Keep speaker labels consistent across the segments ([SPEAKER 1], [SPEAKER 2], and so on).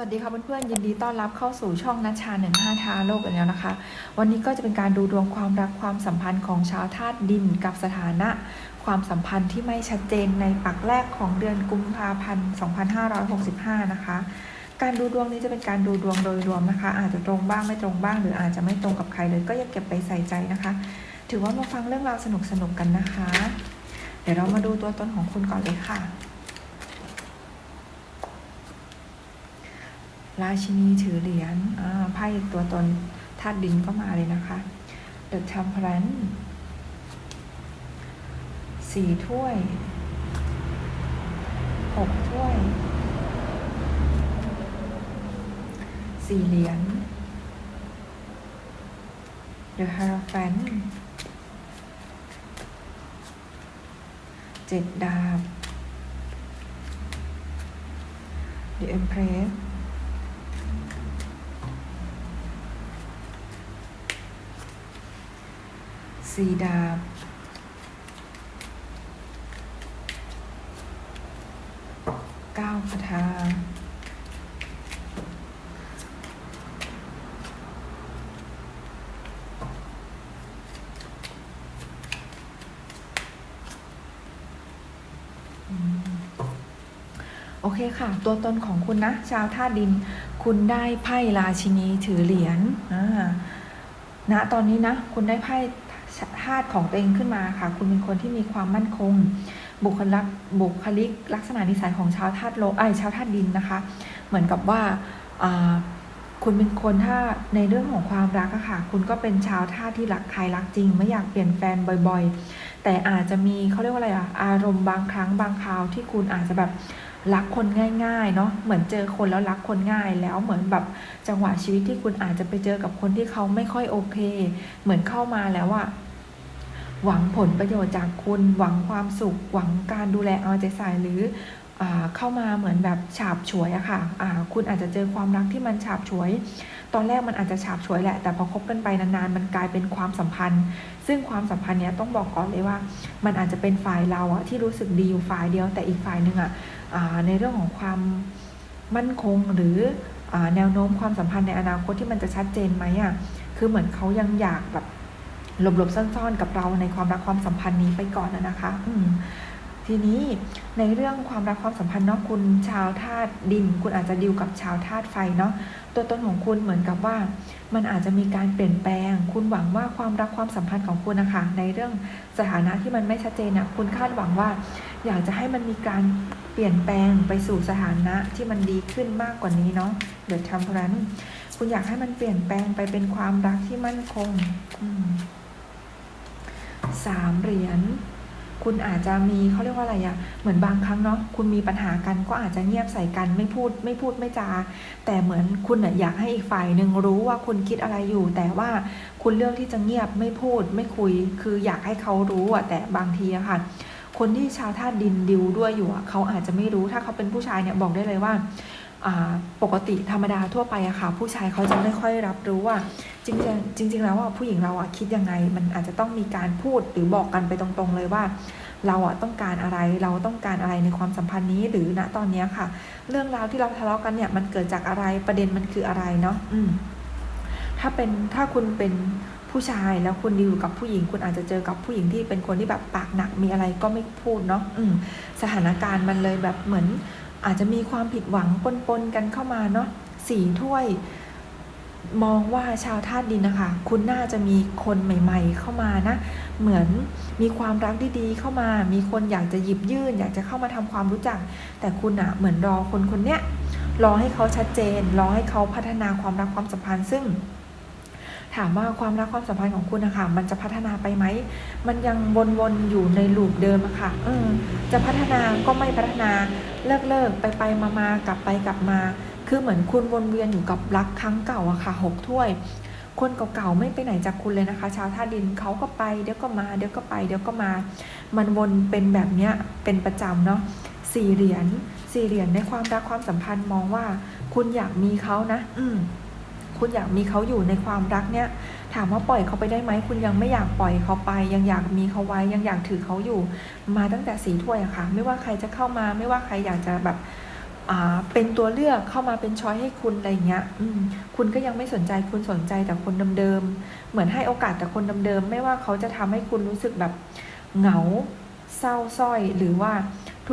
[SPEAKER 1] วัสดีค่ะเพื่อนๆยินดีต้อนรับเข้าสู่ช่องนัชชาหนึ่งห้าทาโลกกันแล้วนะคะ วันนี้ก็จะเป็นการดูดวงความรักความสัมพันธ์ของชาวธาตุดินกับสถานะ ความสัมพันธ์ที่ไม่ชัดเจนในปักแรกของเดือนกุมภาพันธ์ 2565 นะคะ การดูดวงนี้จะเป็นการดูดวงโดยรวมนะคะ อาจจะตรงบ้างไม่ตรงบ้าง หรืออาจจะไม่ตรงกับใครเลยก็อย่าเก็บไปใส่ใจนะคะ ถือว่ามาฟังเรื่องราวสนุกๆกันนะคะ เดี๋ยวเรามาดูตัวตนของคุณก่อนเลยค่ะ ราชินีถือเหรียญไพ่ตัวตนธาตุดินก็มาเลยนะคะ The Temperance สี่ถ้วยหกถ้วยสี่เหรียญ The Hierophant เจ็ดดาบ The Empress สีดาบ เก้าคาถาโอเคค่ะ ตัวตนของคุณนะ ชาวธาดิน คุณได้ไพ่ราชินีถือเหรียญณตอนนี้นะ คุณได้ไพ่าตุของตัวเองขึ้นมาค่ะ คุณเป็นคนที่มีความมั่นคง บุคลิกบุคลิกลักษณะนิสัยของชาวธาตุโลกไอชาวธาตุดินนะคะ เหมือนกับว่าคุณเป็นคนถ้าในเรื่องของความรักอะค่ะ คุณก็เป็นชาวธาตุที่รักใครรักจริง ไม่อยากเปลี่ยนแฟนบ่อยๆ แต่อาจจะมีเขาเรียกว่าอะไรอะอารมณ์บางครั้งบางคราวที่คุณอาจจะแบบรักคนง่าย ๆ เนาะเหมือนเจอคนแล้วรักคนง่าย แล้วเหมือนแบบจังหวะชีวิตที่คุณอาจจะไปเจอกับคนที่เขาไม่ค่อยโอเค เหมือนเข้ามาแล้วอะ หวังผลประโยชน์จากคุณ หวังความสุข หวังการดูแลเอาใจใส่หรืออเข้ามาเหมือนแบบฉาบฉวยอะค่ะอ่าคุณอาจจะเจอความรักที่มันฉาบฉวย ตอนแรกมันอาจจะฉาบฉวยแหละ แต่พอคบกันไปนานๆ มันกลายเป็นความสัมพันธ์ ซึ่งความสัมพันธ์เนี้ยต้องบอกก่อนเลยว่า มันอาจจะเป็นฝ่ายเราอะที่รู้สึกดีอยู่ฝ่ายเดียว แต่อีกฝ่ายหนึ่งอะอ่าในเรื่องของความมั่นคงหรืออแนวโน้มความสัมพันธ์ในอนาคตที่มันจะชัดเจนไหมอะคือเหมือนเขายังอยากแบบ หลบๆซ่อนๆ กับเราในความรักความสัมพันธ์นี้ไปก่อนนะนะคะ อืทีนี้ในเรื่องความรักความสัมพันธ์เนาะคุณชาวธาตุดิน คุณอาจจะดิวกับชาวธาตุไฟเนาะตัวตนของคุณเหมือนกับว่า มันอาจจะมีการเปลี่ยนแปลง คุณหวังว่าความรักความสัมพันธ์ของคุณนะคะในเรื่องสถานะที่มันไม่ชัดเจนน่ะคุณคาดหวังว่า อยากจะให้มันมีการเปลี่ยนแปลงไปสู่สถานะที่มันดีขึ้นมากกว่านี้เนาะเดี๋ยวทำเพราะนั้นคุณอยากให้มันเปลี่ยนแปลงไปเป็นความรักที่มั่นคง อืม สามเหรียญคุณอาจจะมีเขาเรียกว่าอะไรอะเหมือนบางครั้งเนาะคุณมีปัญหากันก็อาจจะเงียบใส่กันไม่พูดไม่พูดไม่จา แต่เหมือนคุณน่ะอยากให้อีกฝ่ายหนึ่งรู้ว่าคุณคิดอะไรอยู่ แต่ว่าคุณเลือกที่จะเงียบไม่พูดไม่คุย คืออยากให้เขารู้อะแต่บางทีอะค่ะ คนที่ชาวธาตุดินดิวด้วยอยู่อะเขาอาจจะไม่รู้ถ้าเขาเป็นผู้ชายเนี่ยบอกได้เลยว่า ปกติธรรมดาทั่วไปอะค่ะ ผู้ชายเขาจะไม่ค่อยรับรู้ว่า จริงๆจริงๆแล้วอะผู้หญิงเราอะคิดยังไง มันอาจจะต้องมีการพูดหรือบอกกันไปตรงๆเลยว่า เราอะต้องการอะไรเราต้องการอะไรในความสัมพันธ์นี้หรือณตอนนี้ค่ะ เรื่องราวที่เราทะเลาะกันเนี่ยมันเกิดจากอะไรประเด็นมันคืออะไรเนาะอืมถ้าเป็นถ้าคุณเป็นผู้ชายแล้วคุณดีลกับผู้หญิง คุณอาจจะเจอกับผู้หญิงที่เป็นคนที่แบบปากหนักมีอะไรก็ไม่พูดเนาะอืมสถานการณ์มันเลยแบบเหมือน อาจจะมีความผิดหวังปนๆกันเข้ามาเนาะสี่ถ้วยมองว่าชาวธาตุดินนะคะ คุณน่าจะมีคนใหม่ ๆ เข้ามานะ เหมือนมีความรักดีๆเข้ามา มีคนอยากจะหยิบยื่น อยากจะเข้ามาทำความรู้จัก แต่คุณอะเหมือนรอคนคนเนี้ยรอให้เขาชัดเจน รอให้เขาพัฒนาความรักความสัมพันธ์ซึ่ง ถามว่าความรักความสัมพันธ์ของคุณนะคะมันจะพัฒนาไปไหม มันยังวนๆอยู่ในลูปเดิมอะค่ะเออจะพัฒนาก็ไม่พัฒนาเลิกเลิกไปไปมามากลับไปกลับมา คือเหมือนคุณวนเวียนอยู่กับรักครั้งเก่าอะค่ะหกถ้วย คนเก่าๆไม่ไปไหนจากคุณเลยนะคะ ชาวท่าดินเขาก็ไปเดี๋ยวก็มาเดี๋ยวก็ไปเดี๋ยวก็มา มันวนเป็นแบบเนี้ยเป็นประจำเนาะสี่เหรียญสี่เหรียญในความรักความสัมพันธ์มองว่า คุณอยากมีเขานะ อืม คุณอยากมีเขาอยู่ในความรักเนี้ยถามว่าปล่อยเขาไปได้ไหม คุณยังไม่อยากปล่อยเขาไป ยังอยากมีเขาไว้ ยังอยากถือเขาอยู่ มาตั้งแต่สีถ้วยอะค่ะ ไม่ว่าใครจะเข้ามา ไม่ว่าใครอยากจะแบบอ่าเป็นตัวเลือกเข้ามาเป็นช้อยให้คุณอะไรเงี้ยอืมคุณก็ยังไม่สนใจคุณสนใจแต่คนเดิมๆ เหมือนให้โอกาสแต่คนเดิมๆ ไม่ว่าเขาจะทำให้คุณรู้สึกแบบเหงา เศร้าสร้อย หรือว่า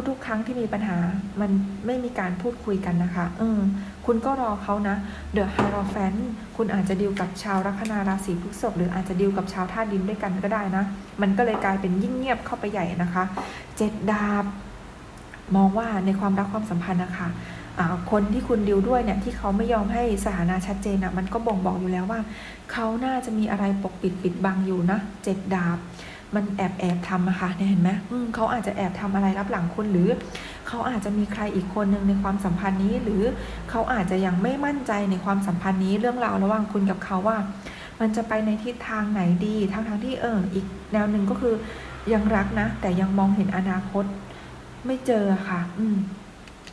[SPEAKER 1] ทุกๆ ครั้งที่มีปัญหามันไม่มีการพูดคุยกันนะคะเออคุณก็รอเขานะเดอะฮารอแฟนคุณอาจจะดีลกับชาวลัคนาราศีพฤษภหรืออาจจะดีลกับชาวธาตุดินด้วยกันก็ได้นะ มันก็เลยกลายเป็นยิ่งเงียบเข้าไปใหญ่นะคะเจ็ดดาบ มองว่าในความรักความสัมพันธ์นะคะคนที่คุณดิวด้วยเนี่ยที่เขาไม่ยอมให้สถานะชัดเจนอะมันก็บ่งบอกอยู่แล้วว่า เขาน่าจะมีอะไรปกปิดปิดบังอยู่นะเจ็ดดาบ มันแอบแอบทำอะคะเห็นไหมมเขาอาจจะแอบทำอะไรรับหลังคุณหรือเขาอาจจะมีใครอีกคนหนึ่งในความสัมพันธ์นี้ หรือเขาอาจจะยังไม่มั่นใจในความสัมพันธ์นี้เรื่องราวระหว่างคุณกับเขาว่า มันจะไปในทิศทางไหนดีทั้งทางๆที่เอออีกแนวหนึ่งก็คือยังรักนะ แต่ยังมองเห็นอนาคตไม่เจอค่ะ อืม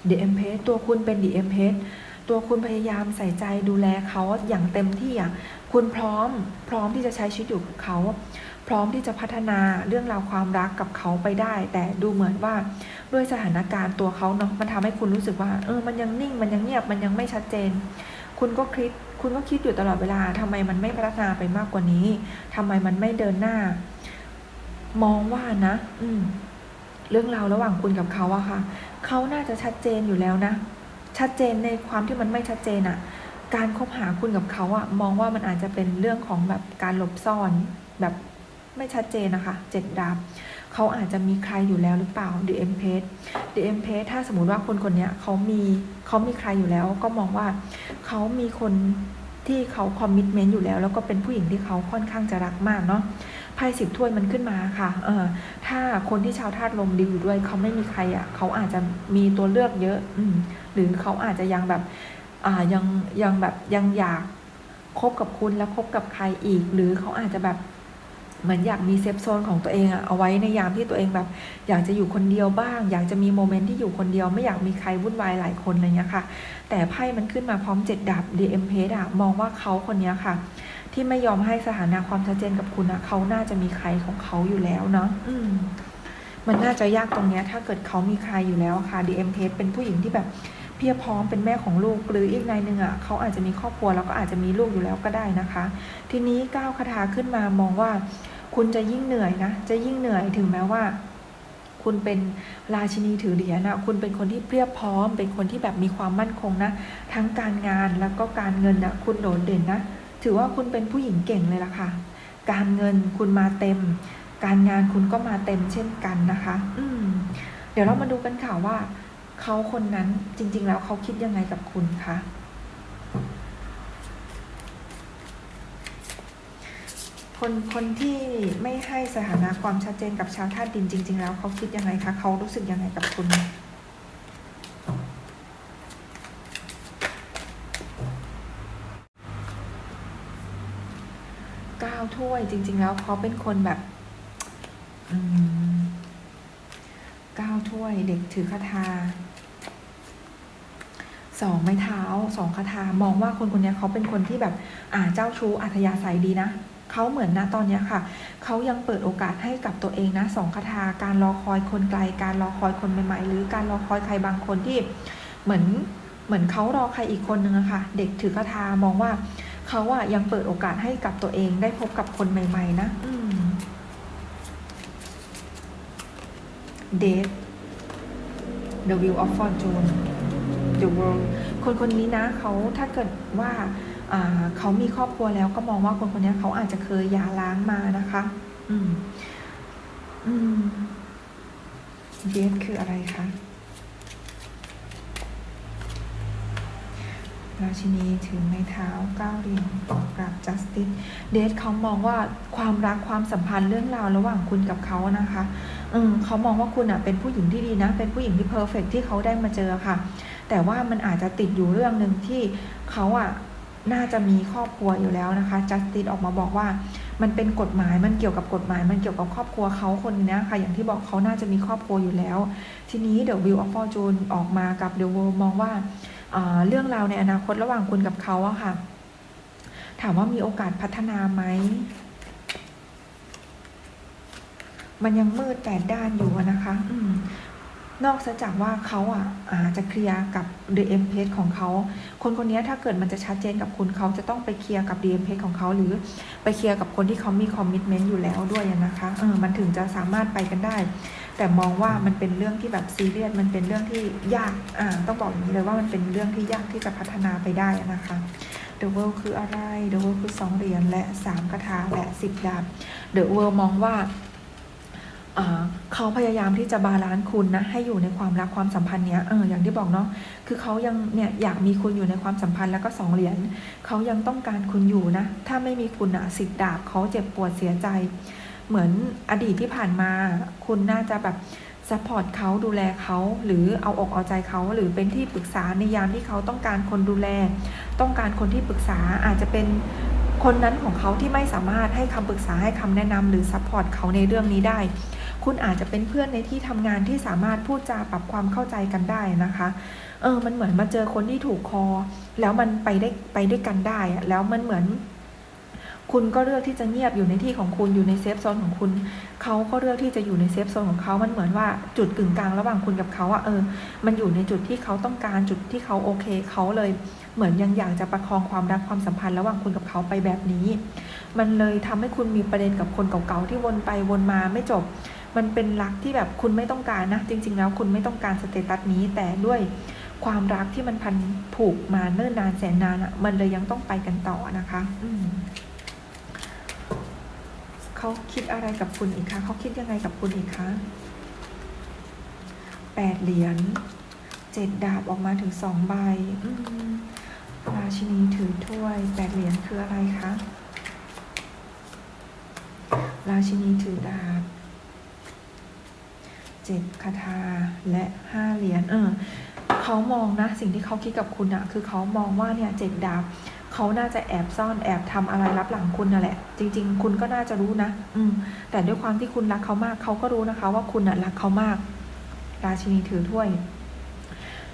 [SPEAKER 1] เดเอ็มเพตัวคุณเป็นดีเอ็มเพตัวคุณพยายามใส่ใจดูแลเขาอย่างเต็มที่อะคุณพร้อมพร้อมที่จะใช้ชีวิตอยู่กับเขา พร้อมที่จะพัฒนาเรื่องราวความรักกับเขาไปได้ แต่ดูเหมือนว่าด้วยสถานการณ์ตัวเขาเนาะมันทำให้คุณรู้สึกว่าเออมันยังนิ่งมันยังเงียบมันยังไม่ชัดเจน คุณก็คิดคุณก็คิดอยู่ตลอดเวลาทำไมมันไม่พัฒนาไปมากกว่านี้ทำไมมันไม่เดินหน้า มองว่านะ อืม เรื่องราวระหว่างคุณกับเขาอะค่ะเขาน่าจะชัดเจนอยู่แล้วนะชัดเจนในความที่มันไม่ชัดเจนอะการคบหาคุณกับเขาอะมองว่ามันอาจจะเป็นเรื่องของแบบการหลบซ่อนแบบ ไม่ชัดเจนนะคะเจ็ดดาบเขาอาจจะมีใครอยู่แล้วหรือเปล่า The Empress The Empress ถ้าสมมติว่าคนคนนี้เขามีเขามีใครอยู่แล้ว ก็มองว่าเขามีคนที่เขาคอมมิชเมนต์อยู่แล้ว แล้วก็เป็นผู้หญิงที่เขาค่อนข้างจะรักมากเนาะไพ่สิบถ้วยมันขึ้นมาค่ะ เออถ้าคนที่ชาวธาตุลมดีอยู่ด้วย เขาไม่มีใครอะ เขาอาจจะมีตัวเลือกเยอะ อืม หรือเขาอาจจะยังแบบ อ่า ยัง ยังแบบ ยังอยากคบกับคุณแล้วคบกับใครอีก หรือเขาอาจจะแบบ เหมือนอยากมีเซฟโซนของตัวเองอะเอาไว้ในยามที่ตัวเองแบบ อยากจะอยู่คนเดียวบ้าง อยากจะมีโมเมนต์ที่อยู่คนเดียวไม่อยากมีใครวุ่นวายหลายคนอะไรเงี้ยค่ะ แต่ไพ่มันขึ้นมาพร้อมเจ็ดดาบ DM p a อะมองว่าเขาคนเนี้ยค่ะ ที่ไม่ยอมให้สถานะความชัดเจนกับคุณอะเขาน่าจะมีใครของเขาอยู่แล้วเนาะอืมมันน่าจะยากตรงเนี้ยถ้าเกิดเขามีใครอยู่แล้วค่ะ DM p a เป็นผู้หญิงที่แบบเพียบพร้อมเป็นแม่ของลูกหรืออีกนายหนึ่งอะเขาอาจจะมีครอบครัวแล้วก็อาจจะมีลูกอยู่แล้วก็ได้นะคะ ทีนี้ก้าวคาถาขึ้นมามองว่า คุณจะยิ่งเหนื่อยนะ จะยิ่งเหนื่อยถึงแม้ว่า คุณเป็นราชินีถือเหรียญนะคุณเป็นคนที่เพียบพร้อม เป็นคนที่แบบมีความมั่นคงนะ ทั้งการงานแล้วก็การเงินนะคุณโดดเด่นนะ ถือว่าคุณเป็นผู้หญิงเก่งเลยล่ะค่ะ การเงินคุณมาเต็ม การงานคุณก็มาเต็มเช่นกันนะคะ อืม เดี๋ยวเรามาดูกันค่ะว่าเขาคนนั้นจริง ๆ แล้วเขาคิดยังไงกับคุณคะ คนคนที่ไม่ให้สถานะความชัดเจนกับชาวธาตุดินจริง ๆ แล้วเขาคิดยังไงคะเขารู้สึกยังไงกับคุณก้าวถ้วยจริง ๆ แล้วเขาเป็นคนแบบก้าวถ้วยเด็กถือคาถาสองไม้เท้าสองคาถามองว่าคนคนนี้เขาเป็นคนที่แบบ อ่าเจ้าชู้อัธยาศัยดีนะ เขาเหมือนนะตอนนี้ค่ะ เขายังเปิดโอกาสให้กับตัวเองนะสองคาถาการรอคอยคนไกล การรอคอยคนใหม่ๆ หรือการรอคอยใครบางคนที่เหมือนเหมือนเขารอใครอีกคนนึงอะค่ะ เด็กถือคาถามองว่าเขาอะยังเปิดโอกาสให้กับตัวเองได้พบกับคนใหม่ ๆ นะอืม Date The Wheel of Fortune The World คนคนนี้นะเขาถ้าเกิดว่าเขามีครอบครัวแล้วก็มองว่าคนคนนี้เขาอาจจะเคยหย่าร้างมานะคะ อืม อืม Date คืออะไรคะราชินีถือไม้เท้าก้าวเหรียญกับจัสตินเดทเขามองว่าความรักความสัมพันธ์เรื่องราวระหว่างคุณกับเขานะคะ อืมเขามองว่าคุณอะเป็นผู้หญิงที่ดีนะ เป็นผู้หญิงที่เพอร์เฟกที่เขาได้มาเจอค่ะ แต่ว่ามันอาจจะติดอยู่เรื่องหนึ่งที่เขาอะน่าจะมีครอบครัวอยู่แล้วนะคะจัสตินออกมาบอกว่า มันเป็นกฎหมายมันเกี่ยวกับกฎหมาย มันเกี่ยวกับครอบครัวเขาคนนี้ค่ะ อย่างที่บอกเขาน่าจะมีครอบครัวอยู่แล้ว ทีนี้เดี๋ยววิวออฟฟอร์จูนออกมากับเดอะเวิลมองว่าเรื่องราวในอนาคตระหว่างคุณกับเขาอะค่ะ ถามว่ามีโอกาสพัฒนาไหมมันยังมืดแปดด้านอยู่นะคะ อืม นอกจากว่าเขาอะอาจจะเคลียร์กับ The M p a g e ของเขา คนคนนี้ถ้าเกิดมันจะชัดเจนกับคุณเขาจะต้องไปเคลียร์กับ The M p a g e ของเขาหรือไปเคลียร์กับคนที่เขามีคอมมิชเมนต์อยู่แล้วด้วยนะคะเออมันถึงจะสามารถไปกันได้ แต่มองว่ามันเป็นเรื่องที่แบบซีเรียสมันเป็นเรื่องที่ยากอ่าต้องบอกอย่างนี้เลยว่ามันเป็นเรื่องที่ยากที่จะพัฒนาไปได้นะคะ The World คืออะไร The World คือสองเหรียญและสามคาถาและสิบดาบ The World มองว่า เขาพยายามที่จะบาลานซ์คุณนะให้อยู่ในความรักความสัมพันธ์เนี้ยเอออย่างที่บอกเนาะคือเขายังเนี่ยอยากมีคุณอยู่ในความสัมพันธ์แล้วก็สองเหรียญเขายังต้องการคุณอยู่นะ ถ้าไม่มีคุณอะสิบดาบเขาเจ็บปวดเสียใจ เหมือนอดีตที่ผ่านมา คุณน่าจะแบบซัพพอร์ตเขาดูแลเขาหรือเอาอกเอาใจเขาหรือเป็นที่ปรึกษาในยามที่เขาต้องการคนดูแล ต้องการคนที่ปรึกษาอาจจะเป็นคนนั้นของเขาที่ไม่สามารถให้คำปรึกษาให้คำแนะนำหรือซัพพอร์ตเขาในเรื่องนี้ได้ คุณอาจจะเป็นเพื่อนในที่ทำงานที่สามารถพูดจาปรับความเข้าใจกันได้นะคะเออมันเหมือนมาเจอคนที่ถูกคอ แล้วมันไปได้ไปด้วยกันได้แล้วมันเหมือนคุณก็เลือกที่จะเงียบอยู่ในที่ของคุณอยู่ในเซฟโซนของคุณ เขาก็เลือกที่จะอยู่ในเซฟโซนของเขา มันเหมือนว่าจุดกึ่งกลางระหว่างคุณกับเขาอะเออ มันอยู่ในจุดที่เขาต้องการจุดที่เขาโอเค เขาเลยเหมือนยังอยากจะประคองความรักความสัมพันธ์ระหว่างคุณกับเขาไปแบบนี้ มันเลยทำให้คุณมีประเด็นกับคนเก่าๆที่วนไปวนมาไม่จบ มันเป็นรักที่แบบคุณไม่ต้องการนะ จริง ๆ แล้วคุณไม่ต้องการสเตตัสนี้แต่ด้วยความรักที่มันพันผูกมาเนิ่นนานแสนนานอะมันเลยยังต้องไปกันต่อนะคะอืเขาคิดอะไรกับคุณอีกคะเขาคิดยังไงกับคุณอีกคะแปดเหรียญเจ็ดดาบออกมาถึงสองใบราชินีถือถ้วยแปดเหรียญคืออะไรคะราชินีถือดาบ เจ็ดคาถาและห้าเหรียญเออเขามองนะสิ่งที่เขาคิดกับคุณอะคือเขามองว่าเนี่ยเจ็ดดาบเขาน่าจะแอบซ่อนแอบทำอะไรรับหลังคุณน่ะแหละ จริง ๆ คุณก็น่าจะรู้นะ อืม แต่ด้วยความที่คุณรักเขามากเขาก็รู้นะคะ ว่าคุณน่ะรักเขามาก ราชินีถือถ้วย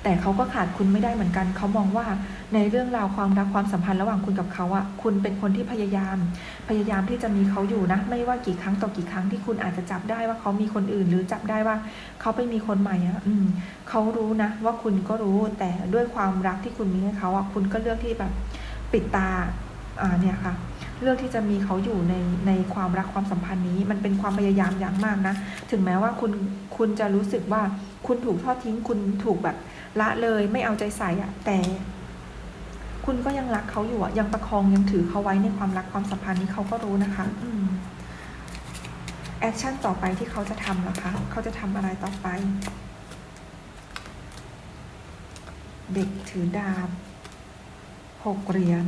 [SPEAKER 1] แต่เขาก็ขาดคุณไม่ได้เหมือนกัน เขามองว่าในเรื่องราวความรักความสัมพันธ์ระหว่างคุณกับเขาอะคุณเป็นคนที่พยายาม พยายามที่จะมีเขาอยู่นะ ไม่ว่ากี่ครั้งต่อกี่ครั้งที่คุณอาจจะจับได้ว่าเขามีคนอื่น หรือจับได้ว่าเขาไปมีคนใหม่อะอืมเขารู้นะ ว่าคุณก็รู้แต่ด้วยความรักที่คุณมีให้เขาอะคุณก็เลือกที่แบบปิดตาอ่าเนี่ยค่ะเลือกที่จะมีเขาอยู่ในในความรักความสัมพันธ์นี้ มันเป็นความพยายามอย่างมากนะ ถึงแม้ว่าคุณคุณจะรู้สึกว่าคุณถูกทอดทิ้งคุณถูกแบบ ละเลยไม่เอาใจใส่อะแต่ คุณก็ยังรักเขาอยู่อะยังประคองยังถือเขาไว้ในความรักความสัมพันธ์นี้เขาก็รู้นะคะอืแอคชั่นต่อไปที่เขาจะทำล่ะคะเขาจะทำอะไรต่อไป เด็กถือดาบหกเหรียญ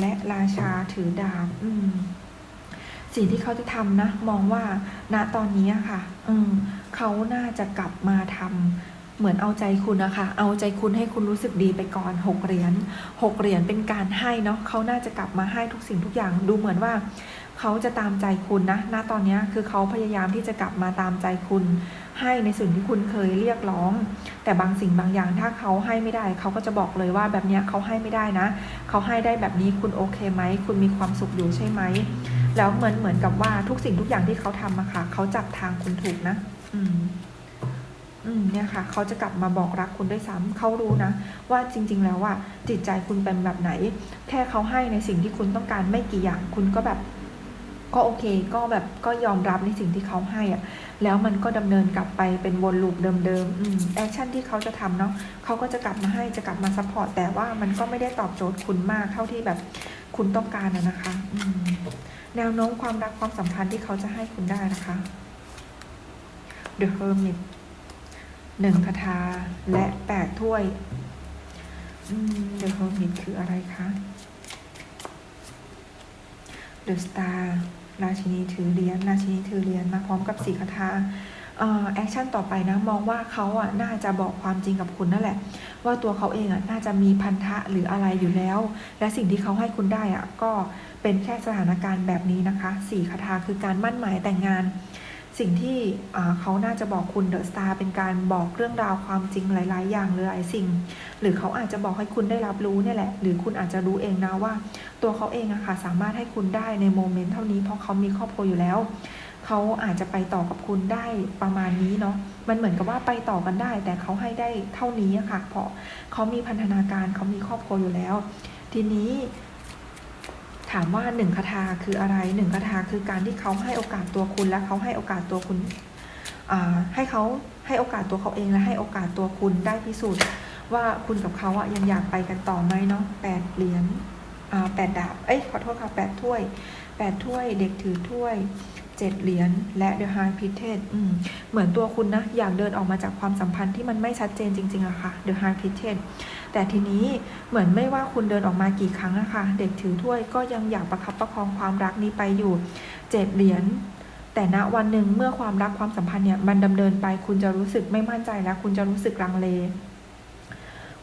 [SPEAKER 1] และราชาถือดาบอืมสิ่งที่เขาจะทำนะ มองว่าณตอนนี้ค่ะ อืมเขาน่าจะกลับมาทำ เหมือนเอาใจคุณนะคะ เอาใจคุณให้คุณรู้สึกดีไปก่อนหกเหรียญหกเหรียญเป็นการให้เนาะเขาน่าจะกลับมาให้ทุกสิ่งทุกอย่างดูเหมือนว่าเขาจะตามใจคุณนะ ณ ตอนนี้คือเขาพยายามที่จะกลับมาตามใจคุณ ให้ในสิ่งที่คุณเคยเรียกร้อง แต่บางสิ่งบางอย่างถ้าเขาให้ไม่ได้ เขาก็จะบอกเลยว่าแบบนี้เขาให้ไม่ได้นะ เขาให้ได้แบบนี้คุณโอเคไหม คุณมีความสุขอยู่ใช่ไหม แล้วเหมือนเหมือนกับว่าทุกสิ่งทุกอย่างที่เขาทำอะค่ะ เขาจับทางคุณถูกนะ อืม อืมเนี่ยค่ะเขาจะกลับมาบอกรักคุณด้วยซ้ำเขารู้นะ ว่าจริง ๆ แล้วว่าจิตใจคุณเป็นแบบไหน แค่เขาให้ในสิ่งที่คุณต้องการไม่กี่อย่างคุณก็แบบก็โอเคก็แบบก็ยอมรับในสิ่งที่เขาให้อะแล้วมันก็ดำเนินกลับไปเป็นวนลูปเดิมๆอืมแอคชั่นที่เขาจะทำเนาะเขาก็จะกลับมาให้จะกลับมาซัพพอร์ตแต่ว่ามันก็ไม่ได้ตอบโจทย์คุณมากเท่าที่แบบคุณต้องการอะนะคะอืมแนวโน้มความรักความสัมพันธ์ที่เขาจะให้คุณได้นะคะ The Hermit หนึ่งคาถาและแปดถ้วยอืม The Hermit คืออะไรคะ The Star ราชินีถือเหรียญราชินีถือเหรียญมาพร้อมกับสี่คาถาแอคชั่นต่อไปนะ มองว่าเขาอะน่าจะบอกความจริงกับคุณนั่นแหละ ว่าตัวเขาเองอะน่าจะมีพันธะหรืออะไรอยู่แล้ว และสิ่งที่เขาให้คุณได้อะก็เป็นแค่สถานการณ์แบบนี้นะคะสี่คาถาคือการมั่นหมายแต่งงาน สิ่งที่เขาน่าจะบอกคุณเดอะสตาร์เป็นการบอกเรื่องราวความจริงหลาย ๆ อย่างหรือหลายสิ่ง หรือเขาอาจจะบอกให้คุณได้รับรู้เนี่ยแหละ หรือคุณอาจจะรู้เองนะว่า ตัวเขาเองอะค่ะสามารถให้คุณได้ในโมเมนต์เท่านี้เพราะเขามีครอบครัวอยู่แล้วเขาอาจจะไปต่อกับคุณได้ประมาณนี้เนาะ มันเหมือนกับว่าไปต่อกันได้ แต่เขาให้ได้เท่านี้อะค่ะ เพราะเขามีพันธนาการเขามีครอบครัวอยู่แล้ว ทีนี้ ถามว่าหนึ่งคาถาคืออะไรหนึ่งคาถาคือการที่เขาให้โอกาสตัวคุณและเขาให้โอกาสตัวคุณให้เขาให้โอกาสตัวเขาเองและให้โอกาสตัวคุณได้พิสูจน์ว่าคุณกับเขาอะยังอยากไปกันต่อไหมเนาะแปดเหรียญแปดดาบเอ้ยขอโทษค่ะแปดถ้วยแปดถ้วยเด็กถือถ้วย เจ็ดเหรียญและ The High Priestess เหมือนตัวคุณนะ อยากเดินออกมาจากความสัมพันธ์ที่มันไม่ชัดเจนจริงๆอะค่ะ The High Priestess แต่ทีนี้เหมือนไม่ว่าคุณเดินออกมากี่ครั้งอะคะ เด็กถือถ้วยก็ยังอยากประคับประคองความรักนี้ไปอยู่เจ็ดเหรียญแต่ณวันหนึ่งเมื่อความรักความสัมพันธ์เนี่ยมันดำเนินไปคุณจะรู้สึกไม่มั่นใจแล้วคุณจะรู้สึกลังเล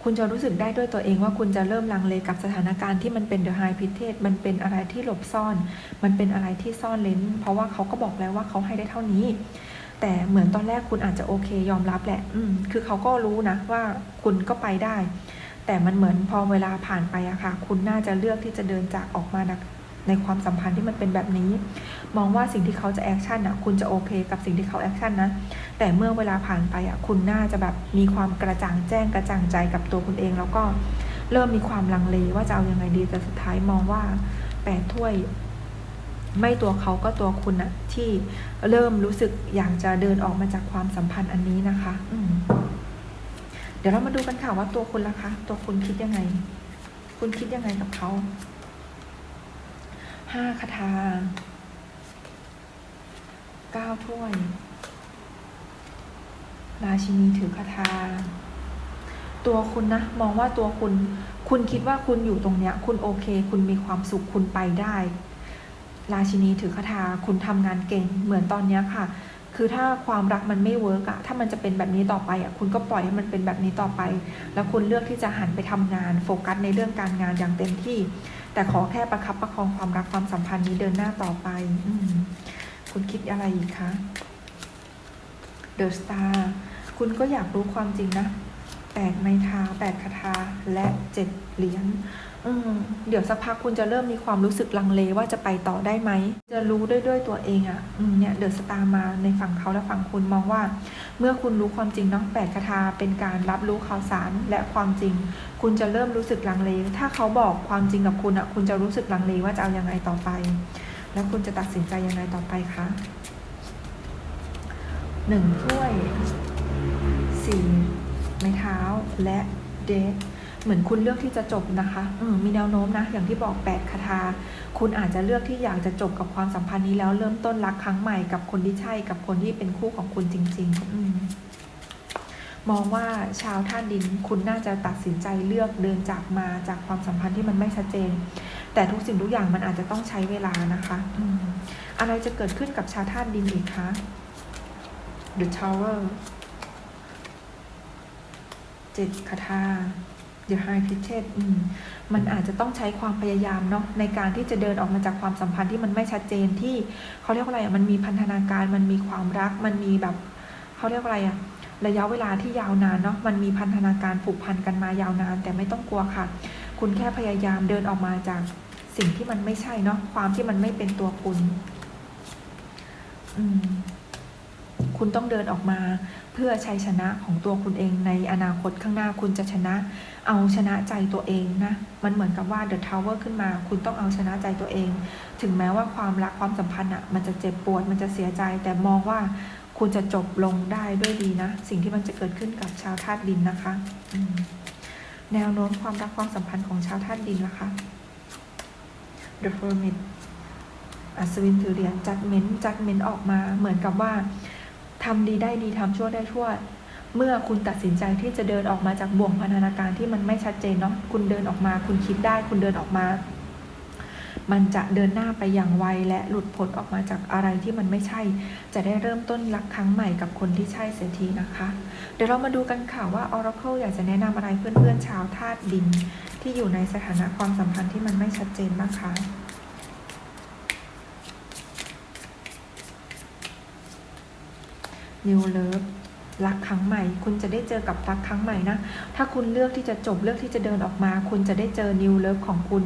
[SPEAKER 1] คุณจะรู้สึกได้ด้วยตัวเองว่าคุณจะเริ่มลังเลกับสถานการณ์ที่มันเป็นเดอะไฮพิเทสมันเป็นอะไรที่หลบซ่อน มันเป็นอะไรที่ซ่อนเลนเพราะว่าเขาก็บอกแล้วว่าเขาให้ได้เท่านี้ แต่เหมือนตอนแรกคุณอาจจะโอเค ยอมรับแหละอืมคือเขาก็รู้นะว่าคุณก็ไปได้ แต่มันเหมือนพอเวลาผ่านไปอะค่ะ คุณน่าจะเลือกที่จะเดินจากออกมานะ ในความสัมพันธ์ที่มันเป็นแบบนี้ มองว่าสิ่งที่เขาจะแอคชั่นอะคุณจะโอเคกับสิ่งที่เขาแอคชั่นนะแต่เมื่อเวลาผ่านไปอะคุณน่าจะแบบมีความกระจ่างแจ้งกระจ่างใจกับตัวคุณเอง แล้วก็เริ่มมีความลังเลว่าจะเอายังไงดีแต่สุดท้ายมองว่าแปดถ้วยไม่ตัวเขาก็ตัวคุณอะที่เริ่มรู้สึกอยากจะเดินออกมาจากความสัมพันธ์อันนี้นะคะ อืเดี๋ยวเรามาดูกันค่ะว่าตัวคุณล่ะคะ ตัวคุณคิดยังไง คุณคิดยังไงกับเขา ห้าคาถาเก้าถ้วย ราชินีถือคาถาตัวคุณนะ มองว่าตัวคุณ คุณคิดว่าคุณอยู่ตรงเนี้ย คุณโอเค คุณมีความสุขคุณไปได้ ราชินีถือคาถาคุณทำงานเก่งเหมือนตอนเนี้ยค่ะ คือถ้าความรักมันไม่เวิร์กอะถ้ามันจะเป็นแบบนี้ต่อไปอะคุณก็ปล่อยให้มันเป็นแบบนี้ต่อไป แล้วคุณเลือกที่จะหันไปทำงาน โฟกัสในเรื่องการงานอย่างเต็มที่ แต่ขอแค่ประคับประคองความรักความสัมพันธ์นี้เดินหน้าต่อไปอคุณคิดอะไรอีกคะเดอะสตาร์คุณก็อยากรู้ความจริงนะแปดไม้ทาแปดคาถาและเจ็ดเหรียญ เดี๋ยวสักพักคุณจะเริ่มมีความรู้สึกลังเลว่าจะไปต่อได้ไหม จะรู้ด้วยด้วยตัวเองอะ่ะเนี่ยเดอะสตาร์มาในฝั่งเขาและฝั่งคุณมองว่า เมื่อคุณรู้ความจริงเนาะแปดคาถาเป็นการรับรู้ข่าวสารและความจริง คุณจะเริ่มรู้สึกลังเล ถ้าเขาบอกความจริงกับคุณอะ่ะ คุณจะรู้สึกลังเลว่าจะเอายังไงต่อไป แล้วคุณจะตัดสินใจยังไงต่อไปคะหนึ่งถ้วยสี่ไม้เท้าและเดท เหมือนคุณเลือกที่จะจบนะคะอืมมีแนวโน้มนะ อย่างที่บอกแปดคาถาคุณอาจจะเลือกที่อยากจะจบกับความสัมพันธ์นี้แล้วเริ่มต้นรักครั้งใหม่กับคนที่ใช่กับคนที่เป็นคู่ของคุณจริง ๆ อืมองว่าชาวท่าดินคุณน่าจะตัดสินใจเลือกเดินจากมาจากความสัมพันธ์ที่มันไม่ชัดเจน แต่ทุกสิ่งทุกอย่างมันอาจจะต้องใช้เวลานะคะ อืมอะไรจะเกิดขึ้นกับชาวท่าดินอีกคะ The Tower เจ็ดคาถา The High Priestess อืมมันอาจจะต้องใช้ความพยายามเนาะในการที่จะเดินออกมาจากความสัมพันธ์ที่มันไม่ชัดเจนที่เขาเรียกว่าอะไรอะมันมีพันธนาการมันมีความรัก มันมีแบบเขาเรียกว่าอะไรอะระยะเวลาที่ยาวนานเนาะมันมีพันธนาการผูกพันกันมายาวนาน แต่ไม่ต้องกลัวค่ะ คุณแค่พยายามเดินออกมาจากสิ่งที่มันไม่ใช่เนาะความที่มันไม่เป็นตัวคุณ อืม คุณต้องเดินออกมา เพื่อชัยชนะของตัวคุณเองในอนาคตข้างหน้าคุณจะชนะ เอาชนะใจตัวเองนะ มันเหมือนกับว่า The Tower ขึ้นมา คุณต้องเอาชนะใจตัวเอง ถึงแม้ว่าความรักความสัมพันธ์อะมันจะเจ็บปวดมันจะเสียใจ แต่มองว่าคุณจะจบลงได้ด้วยดีนะ สิ่งที่มันจะเกิดขึ้นกับชาวธาตุดินนะคะแนวโน้มความรักความสัมพันธ์ของชาวธาตุดินนะคะ The Hermit อัศวินถือเหรียญจัดเม้นจัดเม้นออกมาเหมือนกับว่าำดีได้ดีทำชั่วได้ชั่ว เมื่อคุณตัดสินใจที่จะเดินออกมาจากบ่วงพันธนาการที่มันไม่ชัดเจนเนาะคุณเดินออกมา คุณคิดได้ คุณเดินออกมา มันจะเดินหน้าไปอย่างไวและหลุดพ้นออกมาจากอะไรที่มันไม่ใช่ จะได้เริ่มต้นรักครั้งใหม่กับคนที่ใช่เสียทีนะคะ เดี๋ยวเรามาดูกันค่ะว่า Oracle อยากจะแนะนำอะไรเพื่อนๆชาวธาตุดิน ที่อยู่ในสถานะความสัมพันธ์ที่มันไม่ชัดเจนบ้างคะ New Love รักครั้งใหม่ คุณจะได้เจอกับรักครั้งใหม่นะ ถ้าคุณเลือกที่จะจบเลือกที่จะเดินออกมา คุณจะได้เจอ New Love ของคุณ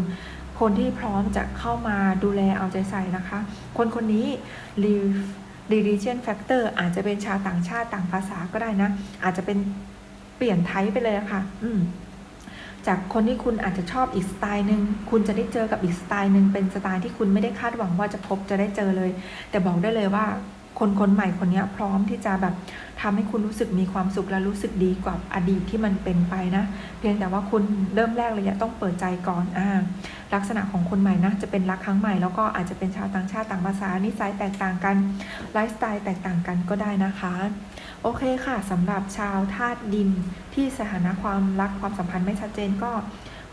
[SPEAKER 1] คนที่พร้อมจะเข้ามาดูแลเอาใจใส่นะคะ คนคนนี้ live religion factor อาจจะเป็นชาวต่างชาติต่างภาษาก็ได้นะ อาจจะเป็นเปลี่ยนไทป์ไปเลยะค่ะ อืมจากคนที่คุณอาจจะชอบอีกสไตล์หนึ่งคุณจะได้เจอกับอีกสไตล์หนึ่งเป็นสไตล์ที่คุณไม่ได้คาดหวังว่าจะพบจะได้เจอเลย แต่บอกได้เลยว่า คนคนใหม่คนนี้พร้อมที่จะแบบทำให้คุณรู้สึกมีความสุขและรู้สึกดีกว่าอดีตที่มันเป็นไปนะ เพียงแต่ว่าคุณเริ่มแรกเลยต้องเปิดใจก่อนอ่าลักษณะของคนใหม่นะจะเป็นรักครั้งใหม่แล้วก็อาจจะเป็นชาวต่างชาติต่างภาษานิสัยแตกต่างกันไลฟ์สไตล์แตกต่างกันก็ได้นะคะโอเคค่ะสำหรับชาวธาตุดินที่สถานะความรักความสัมพันธ์ไม่ชัดเจนก็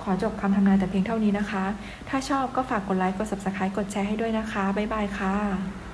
[SPEAKER 1] ขอจบคำทำนายแต่เพียงเท่านี้นะคะ ถ้าชอบก็ฝากกดไลค์ กด subscribe กดแชร์ให้ด้วยนะคะ บ๊ายบายค่ะ